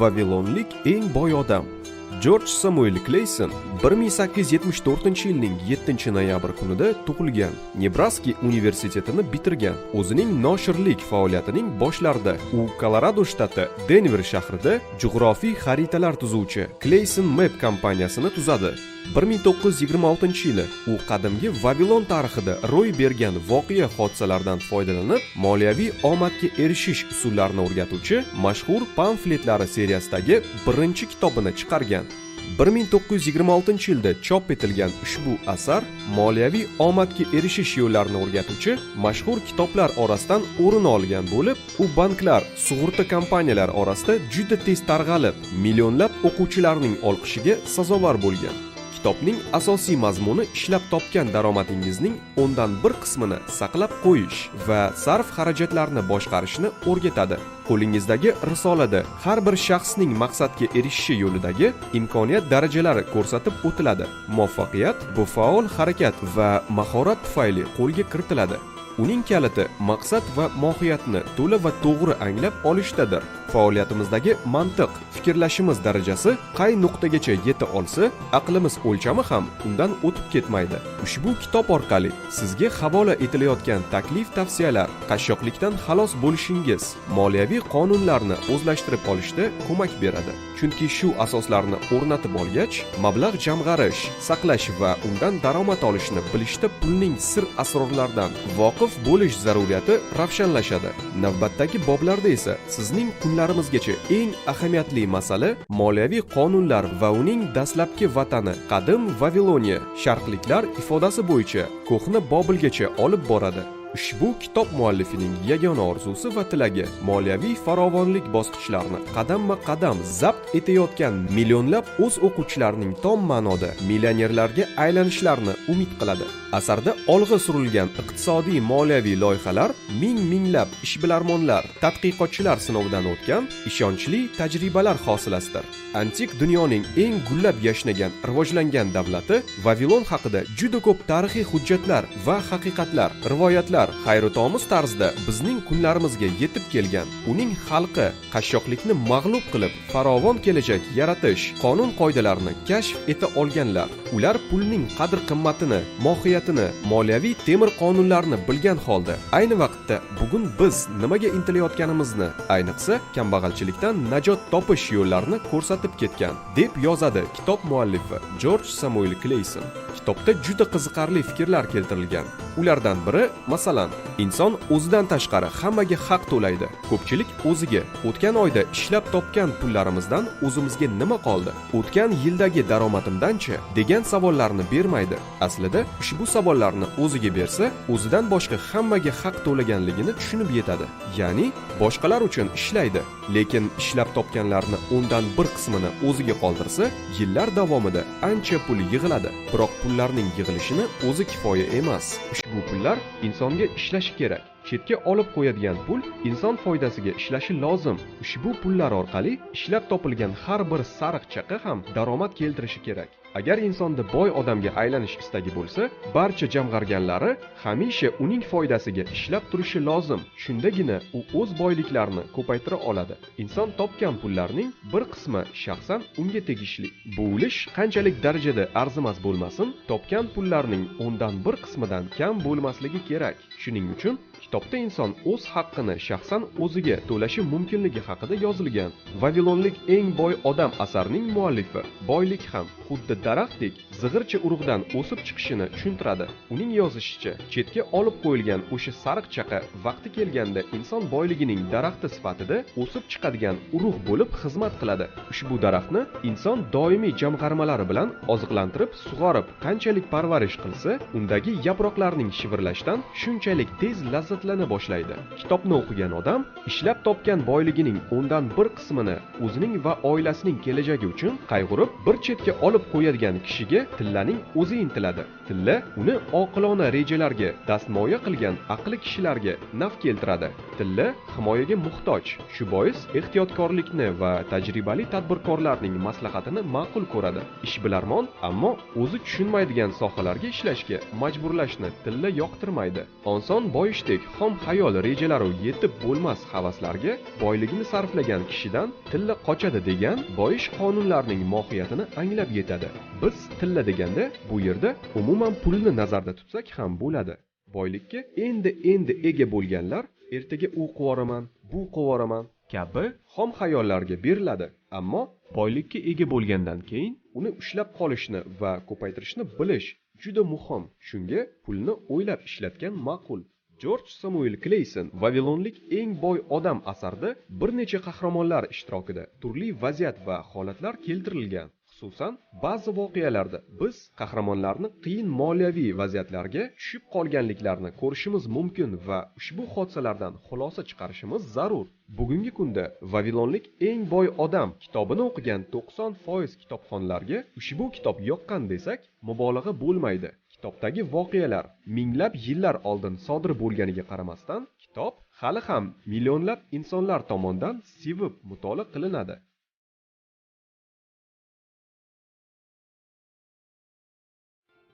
vavilonlik eng boy odam. Jorj samuel kleyson 1874 yilning 7 noyabr kunida tug'ilgan nebraska universitetini bitirgan o'zining noshirlik faoliyatining boshlarida u kolorado shtati denver shahrida jug'rofiy xaritalar tuzuvchi kleyson map kompaniyasini tuzadi. 1926 yili u qadimgi vavilon tarixida ro'y bergan voqea hodisalardan foydalanib moliyaviy omadga erishish usullarini o'rgatuvchi mashhur pamfletlari seriyasidagi birinchi kitobini chiqargan. 1926 yilda chop etilgan ushbu asar moliyaviy omadga erishish yo'llarini o'rgatuvchi mashhur kitoblar orasidan o'rin olgan bo'lib u banklar sug'urta kompaniyalari orasida juda tez tarqalib, millionlab o'quvchilarning olqishiga sazovor bo'lgan. Kitobning asosiy mazmuni ishlab topgan daromadingizning o'ndan bir qismini saqlab qo'yish va sarf xarajatlarni boshqarishni o'rgatadi. Qo'lingizdagi risolada har bir shaxsning maqsadga erishishi yo'lidagi imkoniyat darajalari ko'rsatib o'tiladi. Muvaffaqiyat bu faol harakat va mahorat tufayli qo'lga kiritiladi. Uning kaliti maqsad va mohiyatni to'la va to'g'ri anglab olishdadir. Faoliyatimizdagi mantiq fikrlashimiz darajasi qay nuqtagacha yeta olsa aqlimiz o'lchami ham undan o'tib ketmaydi. Ushbu kitob orqali sizga havola etilayotgan taklif tavsiyalar qashshoqlikdan xalos bo'lishingiz moliyaviy qonunlarni o'zlashtirib olishda ko'mak beradi. Chunki shu asoslarni o'rnatib olgach mablag' jamg'arish saqlash va undan daromad olishni bilishda pulning sir asrorlaridan voqif bo'lish zaruriyati ravshanlashadi. Navbatdagi boblarda esa sizning kunlarimizgacha eng ahamiyatli masala moliyaviy qonunlar va uning dastlabki vatani qadim vaviloniya sharqliklar ifodasi bo'yicha ko'hna bobilgacha olib boradi. Ushbu kitob muallifining yagona orzusi va tilagi moliyaviy farovonlik bosqichlarini qadamma qadam zabt etayotgan millionlab o'z o'quvchilarining tom ma'noda millionerlarga aylanishlarini umid qiladi. Asarda olg'a surilgan iqtisodiy moliyaviy loyihalar ming minglab ishbilarmonlar tadqiqotchilar sinovidan o'tgan ishonchli tajribalar hosilasidir. Antik dunyoning eng gullab yashnagan rivojlangan davlati vavilon haqida juda ko'p tarixiy hujjatlar va haqiqatlar rivoyatlar hayratomuz tarzda bizning kunlarimizga yetib kelgan. Uning xalqi qashshoqlikni mag'lub qilib farovon kelajak yaratish qonun qoidalarini kashf eta olganlar. Ular pulning qadr qimmatini mohiyatini moliyaviy temir qonunlarni bilgan holda ayni vaqtda bugun biz nimaga intilayotganimizni ayniqsa kambag'alchilikdan najot topish yo'llarini ko'rsatib ketgan deb yozadi kitob muallifi jorj samuel kleyson kitobda juda qiziqarli fikrlar keltirilgan. Ulardan biri masalan inson o'zidan tashqari hammaga haq to'laydi. Ko'pchilik o'ziga o'tgan oyda ishlab topgan pullarimizdan o'zimizga nima qoldi? O'tgan yildagi daromadimdanchi? degan savollarni bermaydi. Aslida ushbu savollarni o'ziga bersa o'zidan boshqa hammaga haq to'laganligini tushunib yetadi. Ya'ni boshqalar uchun ishlaydi. Lekin ishlab topganlarni o'ndan bir qismini o'ziga qoldirsa yillar davomida ancha pul yig'iladi. Biroq pullarning yig'ilishini o'zi kifoya emas. Bu pullar insonga ishlashi kerak. Chetga olib qo'yadigan pul inson foydasiga ishlashi lozim. Ushbu pullar orqali ishlab topilgan har bir sariq chaqa ham daromad keltirishi kerak. Agar insonda boy odamga aylanish istagi bo'lsa barcha jamg'arganlari hamisha uning foydasiga ishlab turishi lozim. Shundagina u o'z boyliklarini ko'paytira oladi. Inson topgan pullarning bir qismi shaxsan unga tegishli. Bu ulush qanchalik darajada arzimas bo'lmasin topgan pullarning o'ndan bir qismidan kam bo'lmasligi kerak. Shuning uchun kitobda inson o'z haqqini shaxsan o'ziga to'lashi mumkinligi haqida yozilgan. Vavilonlik eng boy odam asarning muallifi. Boylik ham xuddi daraxtdek zig'ircha urug'dan o'sib chiqishini tushuntiradi. Uning yozishicha chetga olib qo'yilgan o'sha sariq chaqa vaqti kelganda inson boyligining daraxti sifatida o'sib chiqadigan urug' bo'lib xizmat qiladi. Ushbu daraxtni inson doimiy jamg'armalari bilan oziqlantirib sug'orib qanchalik parvarish qilsa undagi yaproqlarning shivirlashdan shunchalik tez lazzat dardlana boshlaydi. Kitobni o'qigan odam ishlab topgan boyligining o'ndan bir qismini o'zining va oilasining kelajagi uchun qayg'urib bir chetga olib qo'yadigan kishiga tillaning o'zi intiladi. Tilla uni oqilona rejalarga dastmoya qilgan aqli kishilarga naf keltiradi. Tilla himoyaga muhtoj shu bois ehtiyotkorlikni va tajribali tadbirkorlarning maslahatini ma'qul ko'radi. Ishbilarmon ammo o'zi tushunmaydigan sohalarga ishlashga majburlashni tilla yoqtirmaydi. Oson boyishdek xom xayol rejalaru yetib bo'lmas havaslarga boyligini sarflagan kishidan tilla qochadi degan boyish qonunlarining mohiyatini anglab yetadi. Biz tilla deganda bu yerda umuman pulni nazarda tutsak ham bo'ladi. Boylikka endi endi ega bo'lganlar ertaga u qivoraman bu qivoraman kabi xom xayollarga beriladi. Ammo boylikka ega bo'lgandan keyin uni ushlab qolishni va ko'paytirishni bilish juda muhim. Shunga pulni o'ylab ishlatgan ma'qul. Jorj samuel kleyson vavilonlik eng boy odam asarida bir necha qahramonlar ishtirokida turli vaziyat va holatlar keltirilgan. Xususan ba'zi voqealarda biz qahramonlarni qiyin moliyaviy vaziyatlarga tushib qolganliklarini ko'rishimiz mumkin va ushbu hodisalardan xulosa chiqarishimiz zarur. Bugungi kunda vavilonlik eng boy odam kitobini o'qigan 90 foiz kitobxonlarga ushbu kitob yoqqan desak mubolag'a bo'lmaydi. Kitobdagi voqealar minglab yillar oldin sodir bo'lganiga qaramasdan kitob hali ham millionlab insonlar tomonidan sevib mutolaa qilinadi.